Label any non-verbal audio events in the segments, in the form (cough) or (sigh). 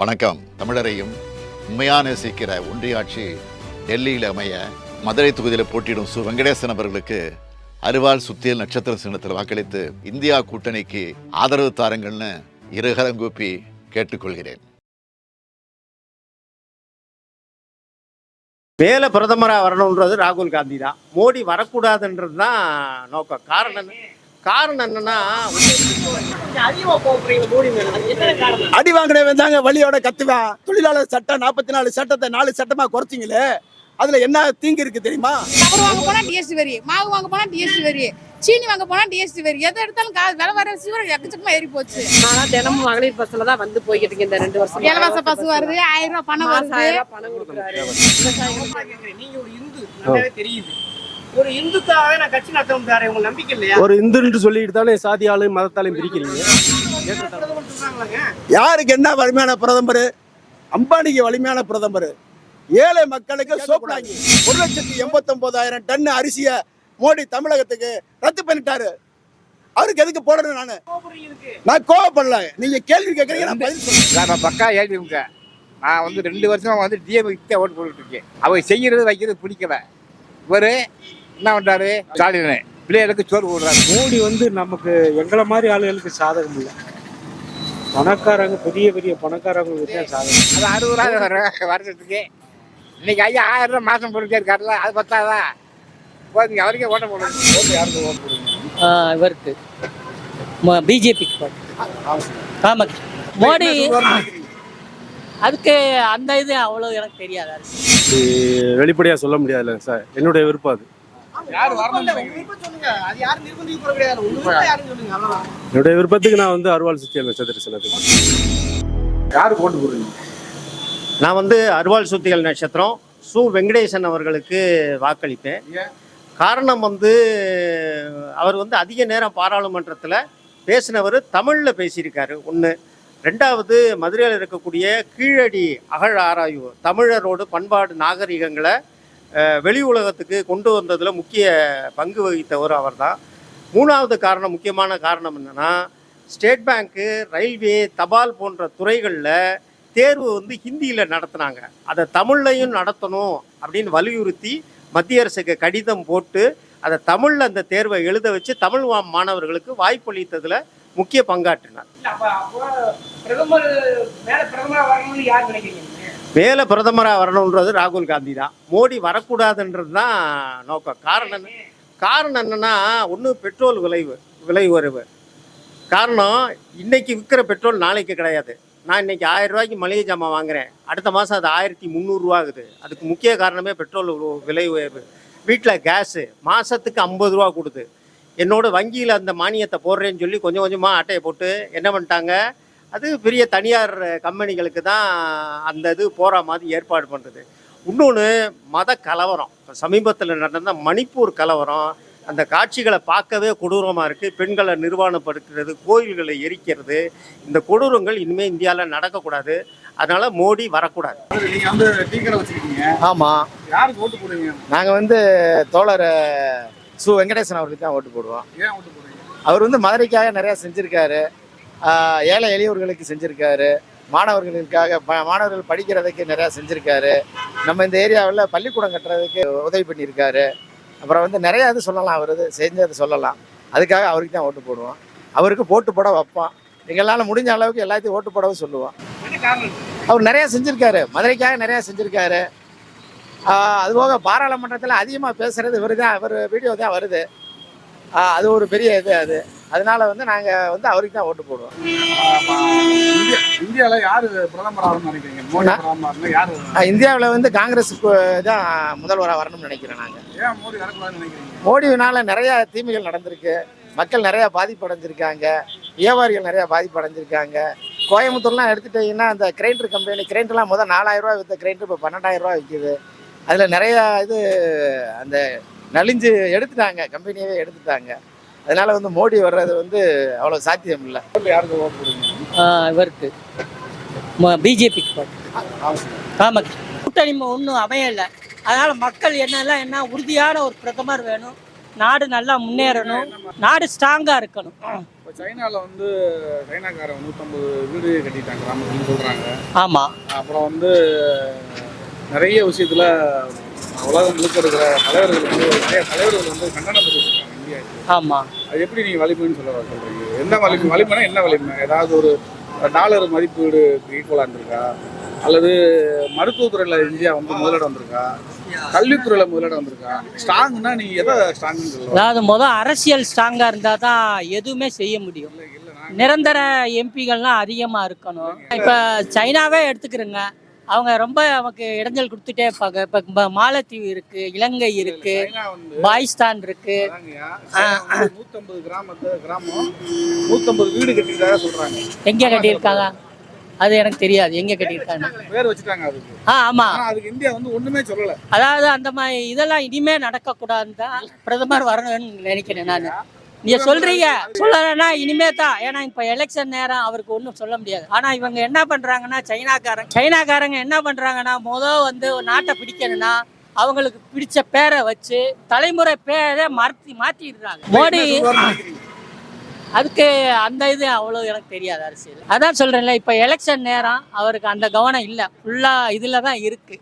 வணக்கம். தமிழரையும் உண்மையான சீக்கிர ஒன்றியாட்சி டெல்லியில் அமைய மதுரை தொகுதியில் போட்டியிடும் சு வெங்கடேசன் அவர்களுக்கு அருவாள் சுத்தியல் நட்சத்திர சின்னத்தில் வாக்களித்து இந்தியா கூட்டணிக்கு ஆதரவு தாருங்கள்னு இருகரங்கூப்பி கேட்டுக்கொள்கிறேன். மேல பிரதமராக வரணுன்றது ராகுல் காந்தி தான் மோடி வரக்கூடாதுன்றது தான் நோக்கம். காரணம் என்ன? காரணம் என்னன்னா அடி வாங்கினவன் தாங்க வழியோட கத்துவான் தொழிலாளர் சட்டம் நாற்பத்தி நாலு சட்டத்தை நாலு சட்டமா குறைச்சிங்களே. அதுல என்ன தீங்கு இருக்கு தெரியுமா? ரப்பர் வாங்க போனா டிஎஸ்டி வரி மாவு வாங்க போனா டிஎஸ்டி வரி சீனி வாங்க போனா டிஎஸ்டி வரி எதை எடுத்தாலும் கா விலை வர சீவரம் எக்கச்சக்கமா ஏறி போச்சு. ஆனா தினமும் மகளிர் பஸ்ல தான் வந்து போய்கிட்டு இந்த ரெண்டு வருஷம். இலவச பஸ் வருது ஆயிரம் ரூபாய் பணம் வருது. ஆயிரம் ரூபாய் பணம் கொடுக்குறாரு. நீங்க ஒரு இந்து நல்லாவே தெரியுது. ஒரு இந்துக்காக நான் கட்சி நடத்த முடியாது உங்களுக்கு நம்பிக்கை இல்லையா? ஒரு இந்துன்னு சொல்லிட்டு தானே சாதியாலும் மதத்தாலையும் பிரிக்கிறீங்க? யாருக்கு என்ன வலிமையான பிரதமர்? அம்பானிக்கு வலிமையான பிரதமர். ஏழை மக்களுக்கு சோப்புடாங்கி ஒரு லட்சத்தி எண்பத்தொன்பதாயிரம் டன் அரிசியை மோடி தமிழகத்துக்கு ரத்து பண்ணிட்டாரு. அவருக்கு எதுக்கு போடணும் நானு? நான் கோவப்படல. நீங்க கேள்வி கேட்கறீங்க நான் பதில் சொல்றேன். நான் பக்கா ஏடிஎம்க நான் வந்து ரெண்டு வருஷமா வந்து டிஎம்கே ஓட்டு போட்டுட்டு இருக்கேன். அவர் செய்யறது வைக்கிறது பிடிக்கல. இவர் என்ன பண்றாரு? ஸ்டாலின் பிள்ளைகளுக்கு சோறு போடுறாரு. மோடி வந்து நமக்கு எங்களை மாதிரி ஆளுகளுக்கு சாதகம் இல்லை. பணக்காரங்க பெரிய பெரிய பணக்காரங்களுக்கு தான் சாதகம். அது அறுபது ரூபா வர வருஷத்துக்கு. இன்னைக்கு ஐயா ஆயிரம் ரூபாய் மாசம் போட்டுட்டே இருக்காருல்ல? அது பத்தாதா? போதுங்க அவருக்கே ஓட்ட போடுங்க. ஓட்டு யாருக்கு ஓட்டு போடுங்க? இவருக்கு. பிஜேபிக்கு ஆமாம் மோடி அதுக்கு அந்த இது அவ்வளோ எனக்கு தெரியாது. அரசு வெளிப்படையா சொல்ல முடியாதுல்ல சார். என்னுடைய விருப்பம் அது. என்னுடைய விருப்பத்துக்கு நான் வந்து அருவாள் சுத்தியல் நட்சத்திர சின்னத்துக்கு யாருக்கு ஓட்டு போடுறீங்க? நான் வந்து அருவாள் சுத்திகள் நட்சத்திரம். சு வெங்கடேசன் அவர்களுக்கு வாக்களிப்பேன்? காரணம் வந்து அவர் வந்து அதிக நேரம் பாராளுமன்றத்தில் பேசினவர் தமிழில் பேசியிருக்காரு. ஒன்று ரெண்டாவது மதுரையில் இருக்கக்கூடிய கீழடி அகழ் ஆராய்வு தமிழரோடு பண்பாடு நாகரிகங்களை வெளி உலகத்துக்கு கொண்டு வந்ததில் முக்கிய பங்கு வகித்தவர் அவர்தான். மூணாவது காரணம் முக்கியமான காரணம் என்னென்னா ஸ்டேட் பேங்க்கு ரயில்வே தபால் போன்ற துறைகளில் தேர்வு வந்து ஹிந்தியில் நடத்துனாங்க. அதை தமிழ்லையும் நடத்தணும் அப்படின்னு வலியுறுத்தி மத்திய அரசுக்கு கடிதம் போட்டு அதை தமிழில் அந்த தேர்வை எழுத வச்சு தமிழ் வா- மாணவர்களுக்கு வாய்ப்பளித்ததில் முக்கிய பங்காற்றினார். பிரதமர் மேல வரணும்னு யார் நினைக்கிறீங்க? மேலே பிரதமராக வரணுன்றது ராகுல் காந்தி தான் மோடி வரக்கூடாதுன்றது தான் நோக்கம். காரணம் என்ன? காரணம் என்னன்னா ஒன்று பெட்ரோல் விளைவு விலை உயர்வு. காரணம் இன்னைக்கு விற்கிற பெட்ரோல் நாளைக்கு கிடையாது. நான் இன்னைக்கு ஆயிரம் ரூபாய்க்கு மளிகை ஜாமான் வாங்குறேன். அடுத்த மாதம் அது ஆயிரத்தி முந்நூறுரூவா ஆகுது. அதுக்கு முக்கிய காரணமே பெட்ரோல் விலை உயர்வு. வீட்டில் கேஸு. மாதத்துக்கு ஐம்பது ரூபா கொடுது என்னோட வங்கியில் அந்த மானியத்தை போடுறேன்னு சொல்லி கொஞ்சம் கொஞ்சமாக அட்டையை போட்டு என்ன பண்ணிட்டாங்க? அது பெரிய தனியார் கம்பெனிகளுக்கு தான் அந்த இது போகிற மாதிரி ஏற்பாடு பண்ணுறது இன்னொன்று மத கலவரம். சமீபத்தில் நடந்த மணிப்பூர் கலவரம் அந்த காட்சிகளை பார்க்கவே கொடூரமாக இருக்குது பெண்களை நிர்வாணப்படுத்துறது கோயில்களை எரிக்கிறது. இந்த கொடூரங்கள் இனிமேல் இந்தியாவில் நடக்கக்கூடாது. அதனால் மோடி வரக்கூடாது. நீங்க வந்து டீ கடை வச்சிருக்கீங்க. ஆமாம் யாருக்கு ஓட்டு போடுவீங்க? நாங்கள் வந்து தோழர் சு வெங்கடேசன் அவருக்கு தான் ஓட்டு போடுவோம். ஏன் ஓட்டு போடுவீங்க? அவர் வந்து மதுரைக்காக நிறையா செஞ்சுருக்காரு. ஏழை எளியவர்களுக்கு செஞ்சுருக்காரு. மாணவர்களுக்காக ப மாணவர்கள் படிக்கிறதுக்கு நிறையா செஞ்சுருக்காரு. நம்ம இந்த ஏரியாவில் பள்ளிக்கூடம் கட்டுறதுக்கு உதவி பண்ணியிருக்காரு. அப்புறம் வந்து நிறையா இது சொல்லலாம் அவர் இது செஞ்சது சொல்லலாம். அதுக்காக அவருக்கு தான் ஓட்டு போடுவோம். அவருக்கு போட்டு போட வைப்போம். எங்களால் முடிஞ்ச அளவுக்கு எல்லாத்தையும் ஓட்டு போடவும் சொல்லுவோம். அவர் நிறையா செஞ்சுருக்காரு. மதுரைக்காக நிறையா செஞ்சுருக்காரு. அதுபோக பாராளுமன்றத்தில் அதிகமாக பேசுகிறது இவர் தான் அவர் வீடியோ தான் வருது. அது ஒரு பெரிய இது அது. அதனால வந்து நாங்கள் வந்து அவருக்கு தான் ஓட்டு போடுவோம். இந்தியா இந்தியால யாரு பிரதமர் ஆகணும்னு நினைக்கிறீங்க? மோடி பிரதமர் யாரு இந்தியாவில் வந்து காங்கிரஸுக்கு தான் முதல்வராக வரணும்னு நினைக்கிறேன் நாங்கள் ஏன் மோடி வரக்கூடாதுன்னு நினைக்கிறீங்க? மோடியினால நிறைய தீமைகள் நடந்திருக்கு. மக்கள் நிறைய பாதிப்படைஞ்சிருக்காங்க. வியாபாரிகள் நிறைய பாதிப்படைஞ்சிருக்காங்க. கோயம்புத்தூர்லாம் எடுத்துட்டீங்கன்னா அந்த கிரைண்டர் கம்பெனி கிரைண்டர்லாம் முதல் நாலாயிரம் ரூபாய் விற்ற கிரைண்டர் இப்போ பன்னெண்டாயிரம் ரூபாய் விற்கிது அதில் நிறையா இது அந்த நலிஞ்சு எடுத்துட்டாங்க. கம்பெனியவே எடுத்துட்டாங்க. அதனால வந்து மோடி வர்றது வந்து அவ்வளோ சாத்தியம் இல்லை யாருக்கு ஓட்டு போடுவீங்க? இவருக்கு. பிஜேபிக்கு ஆமாம் கூட்டணி ஒன்றும் அமையலை. அதனால் மக்கள் என்னெல்லாம் என்ன உறுதியான ஒரு பிரதமர் வேணும். நாடு நல்லா முன்னேறணும். நாடு ஸ்ட்ராங்காக இருக்கணும். இப்போ சைனாவில் வந்து சைனாக்காரன் நூற்றம்பது வீடு கட்டிட்டாங்க கிராமத்துலன்னு சொல்கிறாங்க ஆமாம் அப்புறம் வந்து நிறைய விஷயத்தில் உலகம் முழுக்க இருக்கிற தலைவர்கள் வந்து நிறைய தலைவர்கள் வந்து கண்டனம் தெரிவிச்சிருக்காங்க. இந்தியாவுக்கு ஆமாம் அது எப்படி நீங்கள் வலிமைன்னு சொல்ல சொல்கிறீங்க என்ன வலிமை வலிமைனா என்ன வலிமை? ஏதாவது ஒரு டாலர் மதிப்பீடு ஈக்குவலாக இருந்திருக்கா? அல்லது மருத்துவத்துறையில் இந்தியா வந்து முதலிடம் வந்திருக்கா? கல்வித்துறையில் முதலிடம் வந்திருக்கா? ஸ்ட்ராங்னா நீங்கள் எதை ஸ்ட்ராங்னு சொல்லுவாங்க? அதாவது முதல் அரசியல் ஸ்ட்ராங்காக இருந்தால் தான் எதுவுமே செய்ய முடியும். நிரந்தர எம்பிகள்லாம் அதிகமாக இருக்கணும். இப்போ சைனாவே எடுத்துக்கிறோங்க. அவங்க ரொம்ப நமக்கு இடைஞ்சல் கொடுத்துட்டே இருப்பாங்க. இப்போ மாலத்தீவு இருக்கு இலங்கை இருக்கு பாகிஸ்தான் இருக்கு. நூத்தம்பது கிராமத்து கிராமம் நூத்தம்பது வீடு கட்டிட்டதா சொல்றாங்க. எங்கே கட்டியிருக்காங்க? அது எனக்கு தெரியாது. எங்கே கட்டியிருக்காங்க? பேர் வச்சுட்டாங்க. அதுக்கு. ஆ ஆனா அதுக்கு இந்தியா வந்து ஒண்ணுமே சொல்லல. அதாவது அந்த மாதிரி இதெல்லாம் இனிமே நடக்கக்கூடாதுன்னு தான் பிரதமர் வரணும்னு நினைக்கிறேன் நான். நீங்க சொல்றீங்க. சொல்லலைன்னா இனிமே தான் ஏன்னா இப்ப எலெக்ஷன் நேரம் அவருக்கு ஒன்றும் சொல்ல முடியாது. ஆனா இவங்க என்ன பண்றாங்கன்னா சைனாக்காரங்க சைனாக்காரங்க என்ன பண்றாங்கன்னா முதல் வந்து நாட்டை பிடிக்கணும்னா அவங்களுக்கு பிடிச்ச பேரை வச்சு தலைமுறை பேரை மாற்றி மாத்திடுறாங்க. மோடி அதுக்கு அந்த இது அவ்வளோ எனக்கு தெரியாது அரசியல். அதான் சொல்றேன்ல இப்ப எலெக்ஷன் நேரம் அவருக்கு அந்த கவனம் இல்லை. ஃபுல்லா இதுல தான் இருக்கு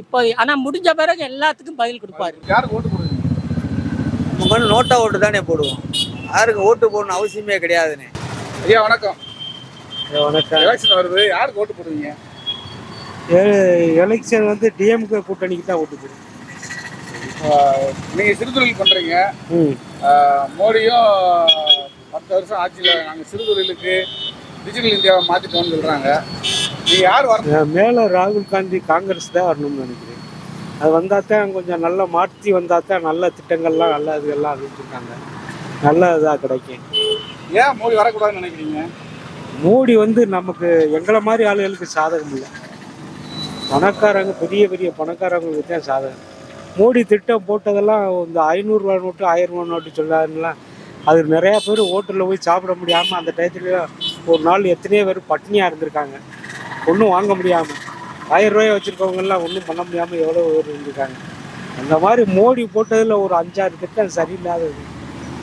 இப்போ ஆனா முடிஞ்ச பிறகு எல்லாத்துக்கும் பதில் கொடுப்பாரு. யாருக்கு ஓட்டு போடுவீங்க? நம்ம வந்து நோட்டா ஓட்டு தானே போடுவோம். யாருக்கு ஓட்டு போடணும் அவசியமே கிடையாதுண்ணே ஐயா வணக்கம். வணக்கம். எலெக்ஷன் வருது. யாருக்கு ஓட்டு போடுவீங்க? எலெக்ஷன் வந்து டிஎம்கே கூட்டணிக்கு தான் ஓட்டு போடுவோம். ஆஹ் நீங்க சிறுதொழில் ஆஹ் மோடியும் பத்து வருஷம் ஆட்சியில நாங்க சிறுதொழிலுக்கு டிஜிட்டல் இந்தியாவை மாத்திட்டோம்னு சொல்றாங்க. நீங்க யார் வர மேலே ராகுல் காந்தி காங்கிரஸ் தான் வரணும்னு நினைக்கிறேன் அது வந்தால் தான் கொஞ்சம் நல்லா மாற்றி வந்தால் தான் நல்ல திட்டங்கள்லாம் நல்ல இதுகள்லாம் அறிவிச்சிருக்காங்க. நல்ல இதாக கிடைக்கும். ஏன் மோடி வரக்கூடாதுன்னு நினைக்கிறீங்க? மோடி வந்து நமக்கு எங்களை மாதிரி ஆளுகளுக்கு சாதகம் இல்லை. பணக்காரங்க பெரிய பெரிய பணக்காரங்களுக்கு தான் சாதகம். மோடி திட்டம் போட்டதெல்லாம் இந்த ஐநூறுரூவா நோட்டு ஆயிரம் ரூபா நோட்டு சொல்லாருலாம் அது நிறையா பேர் ஹோட்டலில் போய் சாப்பிட முடியாமல் அந்த டயத்துல ஒரு நாள் எத்தனையோ பேர் பட்டினியாக இருந்திருக்காங்க. ஒன்றும் வாங்க முடியாமல் ஆயிரம் ரூபாய் வச்சுருக்கவங்கெல்லாம் ஒன்றும் பண்ண முடியாமல் எவ்வளோ பேர் இருந்திருக்காங்க. அந்த மாதிரி மோடி போட்டதில் ஒரு அஞ்சாறு திட்டம் சரியில்லாதது.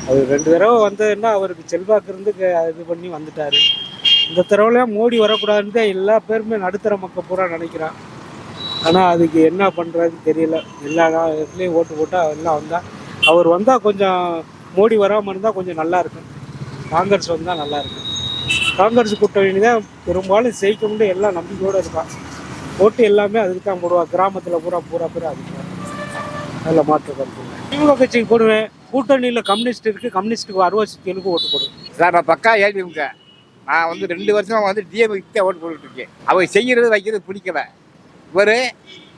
அது ரெண்டு தடவை வந்ததுன்னா அவருக்கு செல்வாக்கு இருந்து இது பண்ணி வந்துட்டார். இந்த தடவைலாம் மோடி வரக்கூடாதுன்னு தான் எல்லா பேருமே நடுத்தர மக்கள் பூரா நினைக்கிறான். ஆனால் அதுக்கு என்ன பண்ணுறது தெரியல. எல்லா இடத்துலையும் ஓட்டு போட்டால் எல்லாம் வந்தால் அவர் வந்தால் கொஞ்சம் மோடி வராமல் இருந்தால் கொஞ்சம் நல்லா இருக்கும். காங்கிரஸ் வந்தால் நல்லா இருக்கும். காங்கிரஸ் கூட்டணி தான் பெரும்பாலும் ஜெயிக்க முடியும் எல்லாம் நம்பிக்கையோடு இருக்கான். ஓட்டு எல்லாமே அதுக்கு தான் போடுவாங்க கிராமத்தில் பூரா பூரா பேர் அதுக்கு தான் அதில் மாற்று கருத்து. திமுக கட்சிக்கு போடுவேன். கூட்டணியில் கம்யூனிஸ்ட் இருக்குது கம்யூனிஸ்ட்டுக்கு அறுபது ஓட்டு போடுவேன். சார் நான் பக்கா ஏடிஎம்க. நான் வந்து ரெண்டு வருஷமாக வந்து டிஎம்கே ஓட்டு போட்டுட்டு இருக்கேன். அவர் செய்கிறது வைக்கிறது பிடிக்கல. இவர்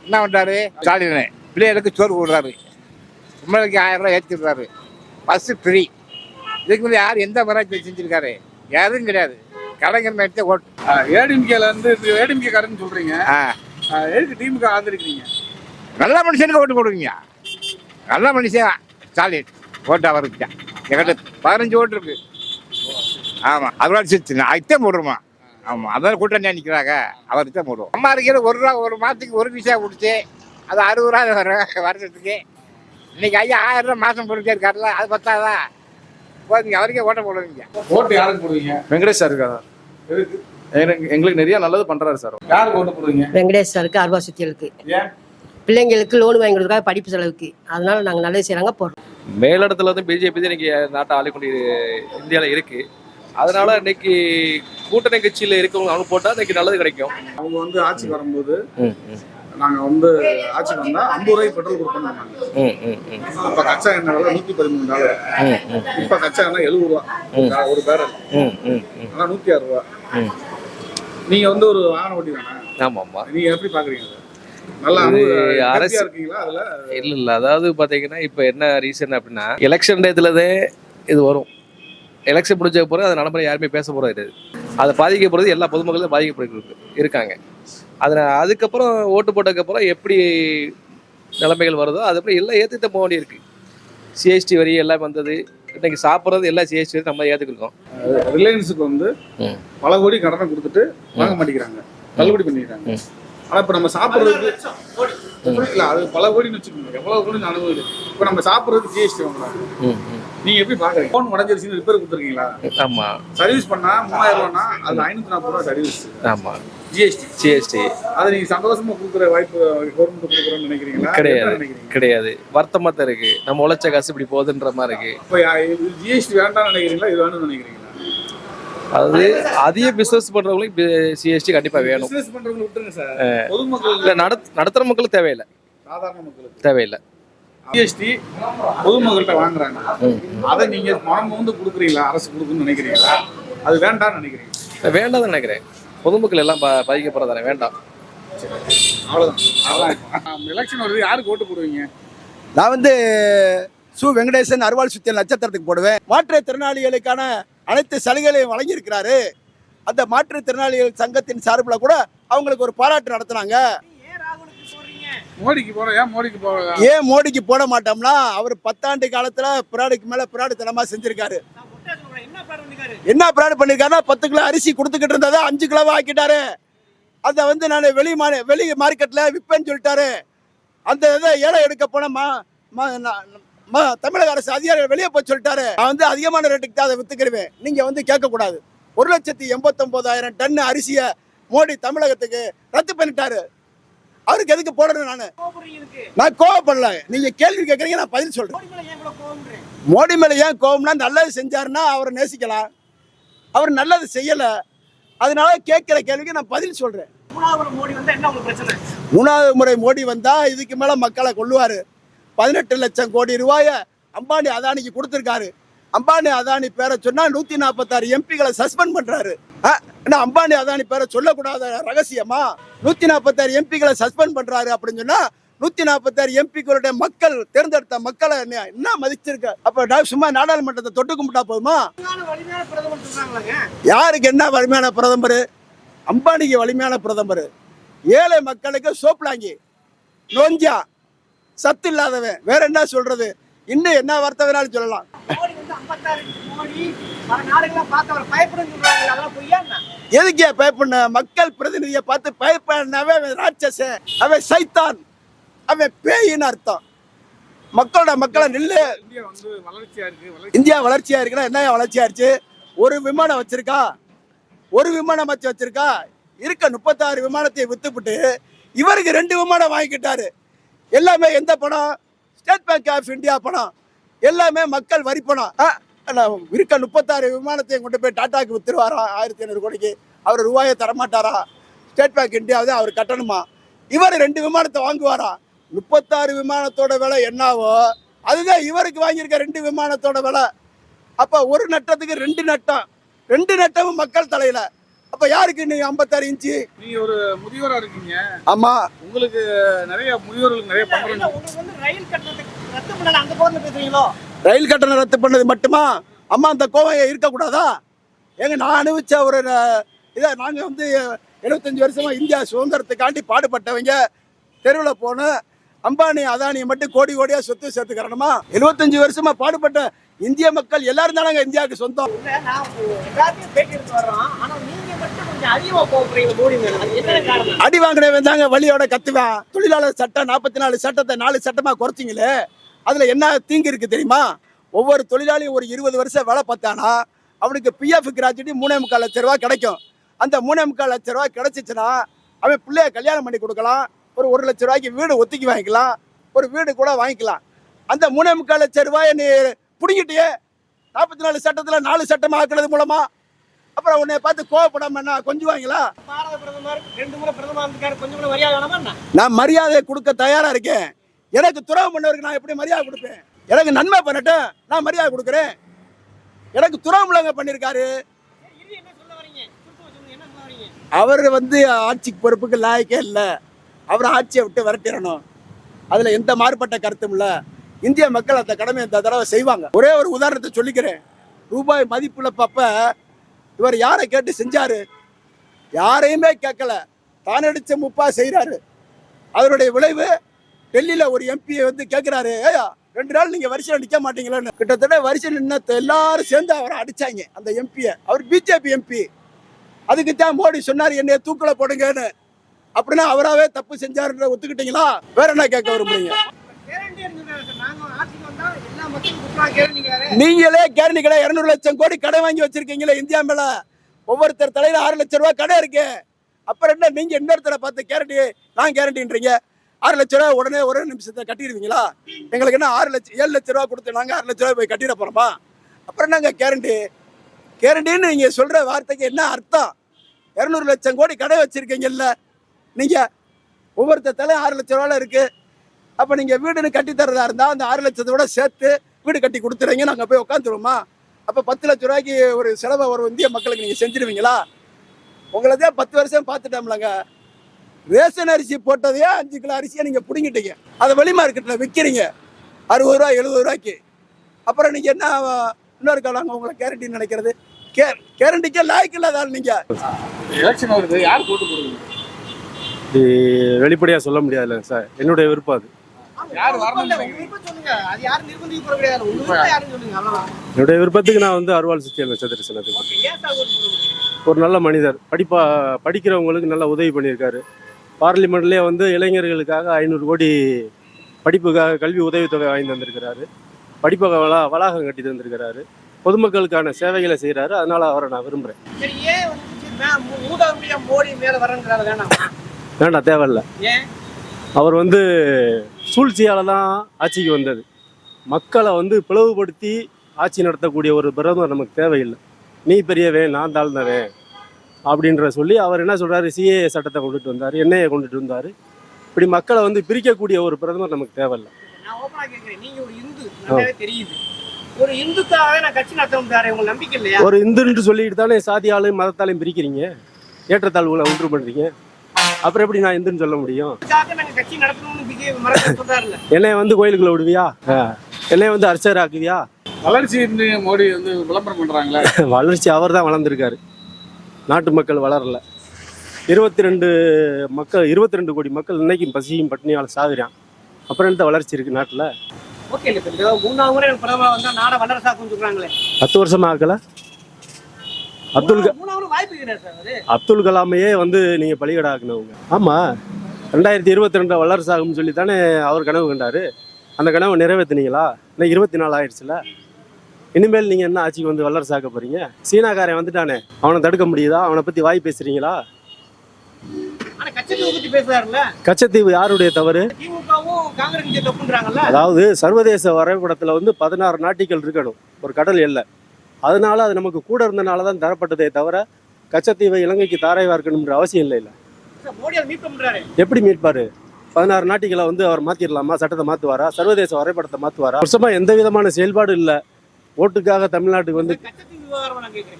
என்ன பண்ணுறாரு ஸ்டாலின். பிள்ளைகளுக்கு சோறு போடுறாரு. உங்களுக்கு ஆயிரம் ரூபாய் ஏற்றிடுறாரு பஸ்ஸு ஃப்ரீ. இதுக்கு முன்னாடி யார் எந்த மராட்சி செஞ்சுருக்காரு? யாரும் கிடையாது. கலைஞர் மேட்டே ஓட்டு ஏடிஎம்கேல இருந்து ஏடிஎம்கே காரன்னு சொல்றீங்க. எதுக்கு டீமுக்கு ஆதரிக்கிறீங்க? நல்ல மனுஷனுக்கு ஓட்டு போடுவீங்க. நல்ல மனுஷன் ஸ்டாலின் ஓட்டு அவருக்கு தான் என்கிட்ட பதினஞ்சு ஓட்டு இருக்கு. ஆமாம் அதோட சிரிச்சு அதுதான் போடுறோமா ஆமாம் அதான் கூட்டணி நிற்கிறாங்க அவருக்கு தான் போடுவோம். அம்மா இருக்கிற ஒரு ரூபா ஒரு மாதத்துக்கு ஒரு பைசா கொடுத்து அது அறுபது ரூபா வரும் வருஷத்துக்கு இன்னைக்கு ஐயா ஆயிரம் ரூபா மாதம் போட்டுட்டே இருக்காருல்ல அது பத்தாதா? போதுங்க அவருக்கே ஓட்ட போடுவீங்க. ஓட்டு யாருக்கு போடுவீங்க? வெங்கடேஷ் சார் இருக்காங்க எதுக்கு எங்களுக்கு நிறைய நல்லது பண்றாரு சார் யாருக்கு ஓட்டு போடுவீங்க? வெங்கடேஷ் சாருக்கு அருவா சுத்தியலுக்கு ஏன்? பிள்ளைங்களுக்கு லோன் வாங்கி கொடுக்கறதுக்காக படிப்பு செலவுக்கு. அதனால நாங்கள் நல்லது செய்கிறாங்க போடுறோம். மேலிடத்துல வந்து பிஜேபி தான் இன்னைக்கு நாட்டை ஆளிக்கொண்டு இந்தியாவில் இருக்கு. அதனால இன்னைக்கு கூட்டணி கட்சியில் இருக்கவங்க அவங்க போட்டா இன்னைக்கு நல்லது கிடைக்கும். அவங்க வந்து ஆட்சிக்கு வரும்போது நாங்க வந்து ஆட்சிக்கு வந்தா ஐம்பது ரூபாய்க்கு பெட்ரோல் கொடுப்போம் அப்ப கச்சா எண்ணெய் விலை நூத்தி பதிமூணு டாலர். இப்ப கச்சா எண்ணெய் எழுபது ரூபா. ஒரு பேரல். ஆனா நூத்தி ஆறு ரூபா. நீங்க வந்து ஒரு வாகன ஓட்டி தானே ஆமா ஆமா நீங்க எப்படி அனுபவ- அரசு- இல்ல இல்ல. அதாவது பாத்தீங்கன்னா இப்போ என்ன ரீசன் அப்படின்னா எலெக்ஷன் டயத்துலதே இது வரும். எலெக்ஷன் முடிஞ்ச பிறகு அதை நடைமுறை யாருமே பேச போறது கிடையாது. அதை பாதிக்கப்படுறது எல்லா பொதுமக்களும் பாதிக்கப்பட்டு இருக்காங்க. அதில் அதுக்கப்புறம் ஓட்டு போட்டதுக்கப்புறம் எப்படி நிலைமைகள் வருதோ அதுக்கப்புறம் எல்லாம் ஏற்றுத்த போக வேண்டியிருக்கு. சிஎஸ்டி வரி எல்லாம் வந்தது. இன்னைக்கு சாப்பிட்றது எல்லாம் சிஎஸ்டி வரி நம்ம ஏற்றுக்கிருக்கோம் ரிலையன்ஸுக்கு வந்து. பல கோடி கடனை கொடுத்துட்டு வாங்க மாட்டேங்கிறாங்க. தள்ளுபடி பண்ணிக்கிறாங்க. ஆனா இப்ப நம்ம சாப்பிடுறதுக்கு இல்ல அது பல கோடின்னு வச்சுக்கோங்க. எவ்வளவு கோடி அனுபவம் இப்ப நம்ம சாப்பிடுறதுக்கு ஜிஎஸ்டி வாங்குறாங்க. ம் ம். நீங்க எப்படி பாக்குறீங்க? போன் உடஞ்சிருச்சுன்னு ரிப்பேர் கொடுத்துருக்கீங்களா? ஆமாம் சர்வீஸ் பண்ணா மூவாயிரம் ரூபானா அது ஐநூத்தி நாற்பது ரூபா சர்வீஸ் ஆமாம் ஜிஎஸ்டி ஜிஎஸ்டி அதை நீங்க சந்தோஷமா கொடுக்குற வாய்ப்பு கவர்மெண்ட் கொடுக்குறோம்னு நினைக்கிறீங்களா? கிடையாது. கிடையாது. வருத்தமாக தான் இருக்கு. நம்ம உழைச்ச காசு இப்படி போகுதுன்ற மாதிரி இருக்கு. இப்போ ஜிஎஸ்டி வேண்டாம்னு நினைக்கிறீங்களா? இது வேணும்னு நினைக்கிறீங்களா? அதாவது அதிக பிஸ்னஸ் பண்ணுறவங்களுக்கு சிஎஸ்டி கண்டிப்பாக வேணும். பிசினஸ் பண்றவங்க விட்டுருங்க சார். பொதுமக்கள் இல்லை நட நடத்துகிற மக்களுக்கு தேவையில்லை. சாதாரண மக்களுக்கு. தேவையில்லை. ஜிஎஸ்டி பொதுமக்கள்கிட்ட வாங்குறாங்க. அதை நீங்க மனம் வந்து கொடுக்குறீங்களா? அரசு கொடுக்குன்னு நினைக்கிறீங்களா? அது வேண்டாம்னு நினைக்கிறீங்க. வேண்டாம் நினைக்கிறேன். பொதுமக்கள் எல்லாம் பா பாதிக்கப்படுறதானே வேண்டாம். அவ்வளவுதான். அவ்வளவுதான் எலெக்ஷன் வருது யாருக்கு ஓட்டு போடுவீங்க? நான் வந்து சு. வெங்கடேசன் அருவாள் சுத்தியல் நட்சத்திரத்துக்கு போடுவேன். மாற்றுத்திறனாளிகளுக்கான அனைத்து சலுகைகளையும் வழங்கியிருக்கிறாரு. அந்த மாற்றுத்திறனாளிகள் சங்கத்தின் சார்பில் கூட அவங்களுக்கு ஒரு பாராட்டு நடத்துனாங்க. மோடிக்கு போற ஏன் மோடிக்கு போற ஏன் மோடிக்கு போட மாட்டோம்னா அவர் பத்தாண்டு காலத்துல பிராடுக்கு மேல பிராடு தனமா செஞ்சிருக்காரு. என்ன பிராடு பண்ணிருக்காருன்னா பத்து கிலோ அரிசி கொடுத்துக்கிட்டு இருந்ததை அஞ்சு கிலோவா ஆக்கிட்டாரு. அதை வந்து நான் வெளி மா வெளி மார்க்கெட்ல விற்பேன்னு சொல்லிட்டாரு. அந்த இதை ஏழை எடுக்க போன மா மா- தமிழக அரசு அதிகாரிகள் வெளியே போய் சொல்லிட்டாரு. நான் வந்து அதிகமான ரேட்டுக்கு தான் அதை வித்துக்கிடுவேன் நீங்க வந்து கேட்கக்கூடாது. ஒரு லட்சத்தி எண்பத்தொன்பதாயிரம் டன் அரிசியை மோடி தமிழகத்துக்கு ரத்து பண்ணிட்டாரு. அவருக்கு எதுக்கு போடணும் நான்? நான் கோவப்படல. நீங்க கேள்வி கேட்குறீங்க நான் பதில் சொல்றேன். மோடி மேல ஏன் இவ்வளவு கோவம்னா நல்லது செஞ்சாருன்னா அவரை நேசிக்கலாம். அவர் நல்லது செய்யல. அதனால கேட்கிற கேள்விக்கு நான் பதில் சொல்றேன். மூணாவது முறை மோடி வந்தா என்ன பிரச்சனை முறை மோடி இதுக்கு மேல மக்களை கொள்ளுவாரு பதினெட்டு லட்சம் கோடி ரூபாய அம்பானி அதானிக்கு கொடுத்துருக்காரு. அம்பானி அதானி பேரை சொன்னா நூத்தி நாற்பத்தாறு எம்பிகளை சஸ்பெண்ட் பண்றாரு. ஆ, என்ன அம்பானி அதானி பேரை சொல்லக்கூடாத ரகசியமா? நூத்தி நாற்பத்தாறு எம்பிகளை சஸ்பெண்ட் பண்றாரு அப்படின்னு சொன்னா நூத்தி நாற்பத்தாறு எம்பிக்களுடைய மக்கள் தேர்ந்தெடுத்த மக்களை என்ன என்ன மதிச்சிருக்க? அப்ப சும்மா நாடாளுமன்றத்தை தொட்டு கும்பிட்டா போதுமா? யாருக்கு என்ன வலிமையான பிரதமர்? அம்பானிக்கு வலிமையான பிரதமர். ஏழை மக்களுக்கு சோப்லாங்கி நோஞ்சா. சத்து இல்லாதவன். வேற என்ன சொல்றது? இன்னும் என்ன வார்த்தை வேணாலும் சொல்லலாம். எதுக்கே பயப்பண்ண மக்கள் பிரதிநிதியை பார்த்து பயப்படனாவே அவன் ராட்சசன். அவன் சைத்தான். அவன் பேயின்னு அர்த்தம். மக்களோட மக்களை நில்லு. இந்தியா வளர்ச்சியா இருக்குன்னா என்ன வளர்ச்சியா இருச்சு ஒரு விமானம் வச்சிருக்கா? ஒரு விமானம் வச்சு வச்சிருக்கா? இருக்க முப்பத்தாறு விமானத்தை வித்துப்புட்டு இவருக்கு ரெண்டு விமானம் வாங்கிக்கிட்டாரு. எல்லாமே எந்த பணம்? ஸ்டேட் பேங்க் ஆஃப் இந்தியா பணம். எல்லாமே மக்கள் வரி பணம். இருக்க முப்பத்தாறு விமானத்தையும் கொண்டு போய் டாட்டாக்கு வித்துருவாரா? ஆயிரத்தி ஐநூறு கோடிக்கு. அவர் ரூபாயை தரமாட்டாரா? ஸ்டேட் பேங்க் இந்தியாவை அவர் கட்டணுமா? இவர் ரெண்டு விமானத்தை வாங்குவாரா? முப்பத்தாறு விமானத்தோட விலை என்னவோ அதுதான் இவருக்கு வாங்கியிருக்க ரெண்டு விமானத்தோட விலை. அப்போ ஒரு நட்டத்துக்கு ரெண்டு நட்டம். ரெண்டு நட்டமும் மக்கள் தலையில. அப்ப யாருக்கு நீ ஐம்பத்தாறு இன்ச்சு? நீங்க ஒரு முதியோரா இருக்கீங்க. ஆமா. உங்களுக்கு நிறைய முதியோர்களுக்கு நிறைய வந்து ரயில் கட்டணத்துக்கு ரயில் கட்டணம் ரத்து பண்ணது மட்டுமா? அம்மா அந்த கோவையை இருக்கக்கூடாதா? ஏங்க நான் அனுபவிச்ச ஒரு இதை நாங்கள் வந்து எழுபத்தஞ்சு வருஷமா இந்தியா சுதந்திரத்துக்காண்டி பாடுபட்டவங்க. தெருவில் போன அம்பானி அதானியை மட்டும் கோடி கோடியா சொத்து சேர்த்துக்கிறணுமா? எழுபத்தஞ்சு வருஷமா பாடுபட்ட இந்திய மக்கள் எல்லாரும் தானங்க இந்தியாவுக்கு சொந்தம். அடி வாங்கினவன் தாங்க வழியோட கத்துவேன். தொழிலாளர் சட்டம் நாற்பத்தி நாலு சட்டத்தை நாலு சட்டமா குறைச்சிங்களே. அதுல என்ன தீங்கு இருக்கு தெரியுமா? ஒவ்வொரு தொழிலாளியும் ஒரு இருபது வருஷம் வேலை பார்த்தானா? அவனுக்கு பிஎஃப் கிராஜுவிட்டி மூணே முக்கால் லட்ச ரூபா கிடைக்கும். அந்த மூணே முக்கால் லட்ச ரூபா கிடைச்சிச்சுன்னா அவன் பிள்ளைய கல்யாணம் பண்ணி கொடுக்கலாம். ஒரு ஒரு லட்ச ரூபாய்க்கு வீடு ஒத்திக்கி வாங்கிக்கலாம். ஒரு வீடு கூட வாங்கிக்கலாம். அந்த மூணே முக்கால் லட்ச ரூபாயை நீ பிடிங்கிட்டியே நாற்பத்தி நாலு சட்டத்துல நாலு சட்டமா ஆக்குனது மூலமா? அப்புறம் உன்னை பார்த்து கோவப்படாம என்ன கொஞ்சுவாங்களா பாரத பிரதமர் ரெண்டு முறை பிரதமர் இருக்காரு கொஞ்சம் கூட மரியாதை வேணாமா நான் மரியாதை கொடுக்க தயாரா இருக்கேன். எனக்கு துறவு பண்ணவருக்கு நான் எப்படி மரியாதை கொடுப்பேன்? எனக்கு நன்மை பண்ணட்டும் நான் மரியாதை கொடுக்குறேன். எனக்கு துறவு முழங்க பண்ணியிருக்காரு அவர் வந்து ஆட்சிக்கு பொறுப்புக்கு லாயக்கே இல்லை. அவர் ஆட்சியை விட்டு விரட்டிடணும். அதில் எந்த மாறுபட்ட கருத்தும் இல்லை. இந்திய மக்கள் அந்த கடமை இந்த தடவை செய்வாங்க. ஒரே ஒரு உதாரணத்தை சொல்லிக்கிறேன். ரூபாய் மதிப்புள்ள பப்ப இவர் யாரை கேட்டு செஞ்சாரு? யாரையுமே கேட்கல. தான் அடித்த முப்பா செய்கிறாரு அவருடைய விளைவு டெல்லியில் ஒரு எம்பியை வந்து கேட்குறாரு ஏயா ரெண்டு நாள் நீங்கள் வரிசையில் நிற்க மாட்டீங்களான்னு. கிட்டத்தட்ட வரிசையில் நின்ன எல்லாரும் சேர்ந்து அவரை அடிச்சாங்க அந்த எம்பியை அவர் பிஜேபி எம்பி அதுக்கு தான் மோடி சொன்னார் என்னைய தூக்கில் போடுங்கன்னு. அப்படின்னா அவராவே தப்பு செஞ்சாருன்ற ஒத்துக்கிட்டீங்களா? வேற என்ன கேட்க விரும்புறீங்க? கேரண்டி நீங்களே கேரண்டி கடை இருநூறு லட்சம் கோடி கடை வாங்கி வச்சிருக்கீங்களே இந்தியா மேல. ஒவ்வொருத்தர் தலையில ஆறு லட்சம் ரூபாய் கடை இருக்கு. அப்புறம் என்ன நீங்க இன்னொருத்தரை பார்த்து கேரண்டி நான் கேரண்டின்றீங்க? ஆறு லட்ச ரூபா உடனே ஒரே நிமிஷத்தை கட்டிடுவீங்களா? எங்களுக்கு என்ன ஆறு லட்சம் ஏழு லட்ச ரூபா கொடுத்து நாங்கள் ஆறு லட்ச ரூபா போய் கட்டிட போகிறோமா அப்புறம் நாங்கள் கேரண்டி கேரண்டின்னு நீங்கள் சொல்கிற வார்த்தைக்கு என்ன அர்த்தம்? இரநூறு லட்சம் கோடி கடை வச்சுருக்கீங்கல்ல. நீங்கள் ஒவ்வொருத்தர் தலை ஆறு லட்ச ரூபால இருக்குது அப்போ நீங்கள் வீடுன்னு கட்டி தரதா இருந்தால் அந்த ஆறு லட்சத்தோட சேர்த்து வீடு கட்டி கொடுத்துறீங்க நாங்கள் போய் உட்காந்துருவோமா அப்போ பத்து லட்ச ரூபாய்க்கு ஒரு செலவை ஒரு இந்திய மக்களுக்கு நீங்கள் செஞ்சிருவீங்களா? உங்களதே பத்து வருஷம் பார்த்துட்டோம்லங்க. ரேஷன் அரிசி போட்டதையே அஞ்சு கிலோ அரிசியை நீங்க பிடுங்கிட்டீங்க. அதை வெளி மார்க்கெட்ல விற்கிறீங்க அறுபது ரூபா எழுபது ரூபாய்க்கு. அப்புறம் நீங்க என்ன இன்னொரு காலம் உங்களை கேரண்டின்னு நினைக்கிறது? கே கேரண்டிக்கே லாய்க்கு இல்லாத ஆள் நீங்க. எலெக்ஷன் வருது யார் போட்டு போடுவீங்க? இது வெளிப்படையாக சொல்ல முடியாதுல்ல சார். என்னுடைய விருப்பம் அது. என்னுடைய விருப்பத்துக்கு நான் வந்து அருவாள் சுத்தியல் போடுவீங்க ஒரு நல்ல மனிதர். படிப்பா படிக்கிறவங்களுக்கு நல்ல உதவி பண்ணியிருக்காரு. பார்லிமெண்ட்லேயே வந்து இளைஞர்களுக்காக ஐநூறு கோடி படிப்புக்காக கல்வி உதவித்தொகை வாங்கி தந்திருக்கிறாரு. படிப்பக வளா வளாகம் கட்டி தந்திருக்கிறாரு. பொதுமக்களுக்கான சேவைகளை செய்கிறாரு அதனால அவரை நான் விரும்புகிறேன் வேண்டாம் தேவையில்ல. ஏன்? அவர் வந்து சூழ்ச்சியால் தான் ஆட்சிக்கு வந்தது. மக்களை வந்து பிளவுபடுத்தி ஆட்சி நடத்தக்கூடிய ஒரு பிரதமர் நமக்கு தேவையில்லை. நீ பெரியவன் நான் தாழ்ந்தவன். அப்படின்ற சொல்லி அவர் என்ன சொல்றாரு? சிஏ சட்டத்தை கொண்டுட்டு வந்தார் என்ஐஏ கொண்டுட்டு வந்தார். இப்படி மக்களை வந்து பிரிக்கக்கூடிய ஒரு பிரதமர் நமக்கு தேவையில்லை. நான் ஓப்பனா கேக்குறேன் நீங்க ஒரு இந்து நல்லாவே தெரியுது. ஒரு இந்துக்காகவே நான் கட்சி நடத்த உங்களுக்கு நம்பிக்கை இல்லையா? ஒரு இந்துன்னு சொல்லிட்டு தானே சாதியாலையும் மதத்தாலையும் பிரிக்கிறீங்க? ஏற்றத்தாழ்வுகளை உண்டு பண்ணுறீங்க அப்புறம் எப்படி நான் இந்துன்னு சொல்ல முடியும்? என்னைய வந்து கோயிலுக்குள்ள விடுவியா. என்னைய வந்து அர்ச்சகர் ஆக்குவியா வளர்ச்சி மோடி வந்து விளம்பரம் பண்றாங்களே. (laughs) வளர்ச்சி அவர் தான் வளர்ந்துருக்காரு. நாட்டு மக்கள் வளரல. இருபத்தி ரெண்டு மக்கள் இருபத்தி ரெண்டு கோடி மக்கள் இன்னைக்கும் பசியும் பட்டினியால் சாகுறான். அப்புறம் என்ன வளர்ச்சி இருக்கு நாட்டில்? ஓகே மூணாவது முறை பிரதமர் நாட பத்து வருஷமா ஆக்கல அப்துல் அப்துல் கலாமையே வந்து நீங்கள் பலிகடாக்குனவங்க. ஆமாம் ரெண்டாயிரத்தி இருபத்தி ரெண்டு வல்லரசாகும்னு சொல்லி தானே அவர் கனவு கண்டாரு. அந்த கனவு நிறைவேற்றுனீங்களா இன்னைக்கு இருபத்தி நாலு ஆயிடுச்சுல. இனிமேல் நீங்கள் என்ன ஆட்சிக்கு வந்து வல்லரசாக்க போறீங்க? சீனாக்காரன் வந்துட்டானே. அவனை தடுக்க முடியுதா? அவனை பற்றி வாய் பேசுறாருல்ல. கச்சத்தீவு யாருடைய தவறு? அதாவது சர்வதேச வரைபடத்தில் வந்து பதினாறு நாட்டிகள் இருக்கணும். ஒரு கடல் எல்லை. அதனால அது நமக்கு கூட இருந்தனால தான் தரப்பட்டதே தவிர கச்சத்தீவை இலங்கைக்கு தாரை வார்க்கணுன்ற அவசியம் இல்லை இல்லை எப்படி மீட்பாரு? பதினாறு நாட்டிகளை வந்து அவர் மாத்திரலாமா? சட்டத்தை மாத்துவாரா? சர்வதேச வரைபடத்தை மாத்துவாரா? வருஷமா எந்த விதமான செயல்பாடு இல்லை. ஓட்டுக்காக தமிழ்நாட்டுக்கு வந்து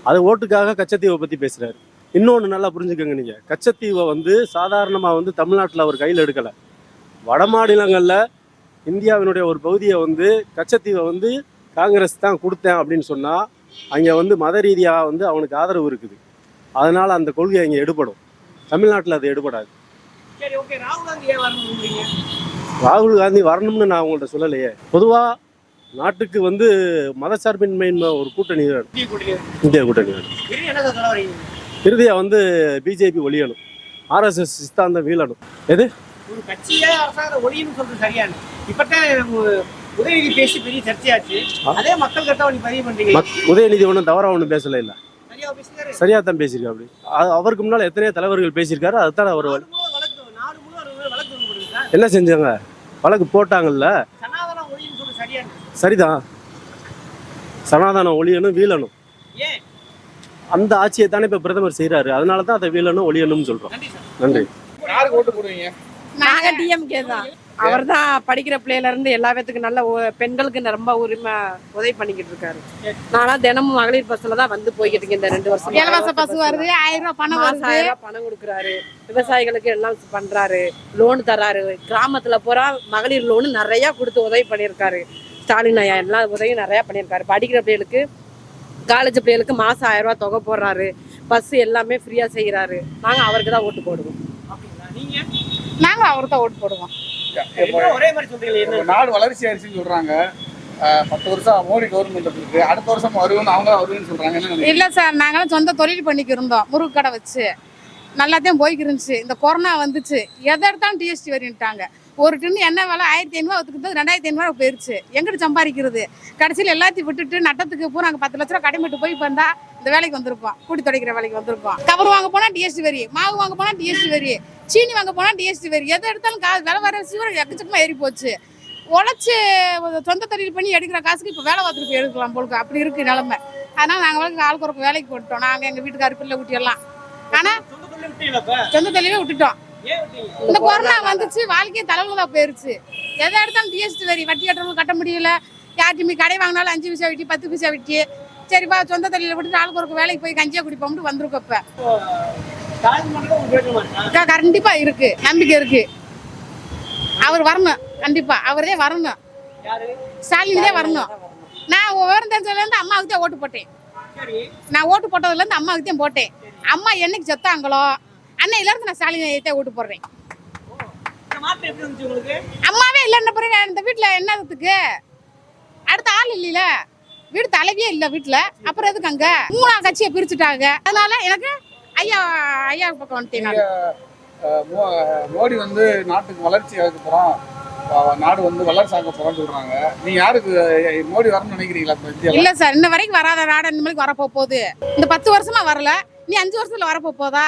அது ஓட்டுக்காக கச்சத்தீவை பத்தி பேசுறாரு. இன்னொன்று நல்லா புரிஞ்சுக்கோங்க நீங்க. கச்சத்தீவை வந்து சாதாரணமாக வந்து தமிழ்நாட்டில் அவர் கையில் எடுக்கல. வட மாநிலங்களில் இந்தியாவினுடைய ஒரு பகுதியை வந்து கச்சத்தீவை வந்து காங்கிரஸ் தான் கொடுத்தேன் அப்படின்னு சொன்னா அங்கே வந்து மத ரீதியாக வந்து அவனுக்கு ஆதரவு இருக்குது. அதனால அந்த கொள்கை அங்கே எடுபடும். தமிழ்நாட்டில் அது எடுபடாது. ராகுல் காந்தி வரணும்னு நான் உங்கள்கிட்ட சொல்லலையே. பொதுவாக நாட்டுக்கு வந்து மதச்சார்பின்மையின் ஒரு கூட்டணி வேணும் இந்திய கூட்டணி வேணும் இறுதியாக வந்து பிஜேபி ஒழியணும். ஆர்எஸ்எஸ் சித்தாந்தம் வீழணும். எது? ஒரு கட்சியே அரசாங்க ஒளின்னு சொல்றது சரியான. இப்பதான் உதயநிதி பேசி பெரிய சர்ச்சையாச்சு. அதே மக்கள் கட்ட நீ பதிவு பண்றீங்க. உதயநிதி ஒன்றும் தவறாக ஒன்றும் பேசல இல்லை. சரியா தான் பேசியிருக்கா அப்படி. அவருக்கு முன்னால் எத்தனையோ தலைவர்கள் பேசியிருக்காரு. அதுதான் அவர் என்ன செஞ்சாங்க? வழக்கு போட்டாங்கல்ல சனாதன ஒளின்னு சொல்றது சரியான சரிதான். சனாதனம் ஒழியணும் வீழணும் ஏன்? அந்த ஆட்சியை தானே இப்போ பிரதமர் செய்கிறாரு அதனால தான் அதை வீழணும் ஒழியணும்னு சொல்கிறோம் நன்றி சார். நன்றி. யாருக்கு ஓட்டு போடுவீங்க? நாங்க டிஎம்கே தான் அவர் தான். படிக்கிற பிள்ளையில இருந்து எல்லா பேத்துக்கும் நல்ல பெண்களுக்கு ரொம்ப உரிமை உதவி பண்ணிக்கிட்டு இருக்காரு. நானா தினமும் மகளிர் பஸ்ல தான் வந்து போய்கிட்டு இருக்கேன் இந்த ரெண்டு வருஷம். இலவச பஸ் வருது ஆயிரம் ரூபாய் பணம் வருது. ஆயிரம் ரூபாய் பணம் கொடுக்குறாரு. விவசாயிகளுக்கு எல்லாம் பண்றாரு. லோன் தராரு. கிராமத்துல பூரா மகளிர் லோன் நிறைய கொடுத்து உதவி பண்ணியிருக்காரு. ஸ்டாலின் ஐயா எல்லா உதவியும் நிறைய பண்ணியிருக்காரு. படிக்கிற பிள்ளைகளுக்கு காலேஜ் பிள்ளைகளுக்கு மாசம் ஆயிரம் ரூபாய் தொகை போடுறாரு. பஸ் எல்லாமே ஃப்ரீயா செய்யறாரு நாங்க அவருக்கு தான் ஓட்டு போடுவோம். அப்படிங்களா நீங்க? நாங்க அவருக்கு தான் ஓட்டு போடுவோம். நாடு வளர்ச்சி ஆயிடுச்சுன்னு சொல்றாங்க. பத்து வருஷம் மோடி கவர்மெண்ட் இருக்கு. அடுத்த வருஷம் வருவோம் அவங்க வருவேன்னு சொல்றாங்க? இல்ல சார் நாங்களாம் சொந்த தொழில் பண்ணிக்கு இருந்தோம். முருகு கடை வச்சு. நல்லாத்தையும் போய்க்கு இருந்துச்சு. இந்த கொரோனா வந்துச்சு. எதை எடுத்தாலும் டிஎஸ்டி வரின்ட்டாங்க. ஒரு டின்னு எண்ணெய் விலை? ஆயிரத்தி ஐநூறுவா ஒத்துக்கிட்டு ரெண்டாயிரத்தி ஐநூறுவா போயிருச்சு. எங்கிட்டு சம்பாதிக்கிறது? கடைசியில் எல்லாத்தையும் விட்டுட்டு நட்டத்துக்கு பூரா நாங்கள் பத்து லட்ச ரூபா கடைமிட்டு போய் வந்தா இந்த வேலைக்கு வந்திருப்போம். கூட்டி துடைக்கிற வேலைக்கு வந்திருப்போம். கவர் வாங்க போனால் டிஎஸ்டி வரி மாவு வாங்க போனால் டிஎஸ்டி வரி சீனி வாங்க போனால் டிஎஸ்டி வரி எதை எடுத்தாலும் கா விலை வர சீவரம் எக்கச்சக்கமாக ஏறி போச்சு. உழைச்சி சொந்த தொழில் பண்ணி எடுக்கிற காசுக்கு இப்போ வேலை பார்த்துட்டு எடுக்கலாம் போலுக்கு. அப்படி இருக்கு நிலமை. அதனால் நாங்கள் வந்து ஆளுக்கு ஒரு வேலைக்கு போட்டோம் நாங்கள் எங்கள் வீட்டுக்காரு பிள்ளை குட்டி எல்லாம் ஆனால் சொந்த தொழில் இப்ப விட்டுட்டோம். இந்த கொரோனா வந்துச்சு வாழ்க்கையை தலைவலா போயிருச்சு. எதை எடுத்தாலும் ஜிஎஸ்டி வரி வட்டி கட்டுறவங்க கட்ட முடியல. யார்ட்டுமே கடை வாங்கினாலும் அஞ்சு பைசா வெட்டி பத்து பைசா வெட்டி. சரிப்பா சொந்த தொழில விட்டுட்டு ஆளுக்கு ஒரு வேலைக்கு போய் கஞ்சியா குடிப்போம்னு வந்திருக்கோம் இப்போ. கண்டிப்பா இருக்கு. நம்பிக்கை இருக்கு. அவர் வரணும். கண்டிப்பா. அவரே வரணும். ஸ்டாலினே தான் வரணும். நான் விவரம் தெரிஞ்சதுலேருந்து அம்மாவுக்கு தான் ஓட்டு போட்டேன். நான் ஓட்டு போட்டதுலேருந்து அம்மாவுக்கு தான் போட்டேன். அம்மா என்னைக்கு செத்தாங்களோ அன்னையில இருந்து நான் ஸ்டாலின் ஓட்டு போடுறேன். அம்மாவே இல்லைன்ன பிறகு இந்த வீட்டில் என்னதுக்கு? அடுத்த ஆள் இல்லைல. வீடு தலைவியே இல்லை வீட்டில். அப்புறம் எதுக்கு அங்கே? மூணாம் கட்சியை பிரிச்சுட்டாங்க. அதனால எனக்கு ஐயா ஐயா பக்கம் வந்துட்டேன் மோடி வந்து நாட்டுக்கு வளர்ச்சி ஆக போறோம் அஹ் நாடு வந்து வளர்ச்சி ஆக போறோம்னு சொல்றாங்க. நீங்க யாருக்கு மோடி வரணும்னு நினைக்கிறீங்களா இல்லை சார் இன்ன வரைக்கும் வராத நாடு இந்த மாதிரி வரப்போ போகுது. இந்த பத்து வருஷமா வரல. நீ அஞ்சு வருஷத்துல வரப்போ போதா?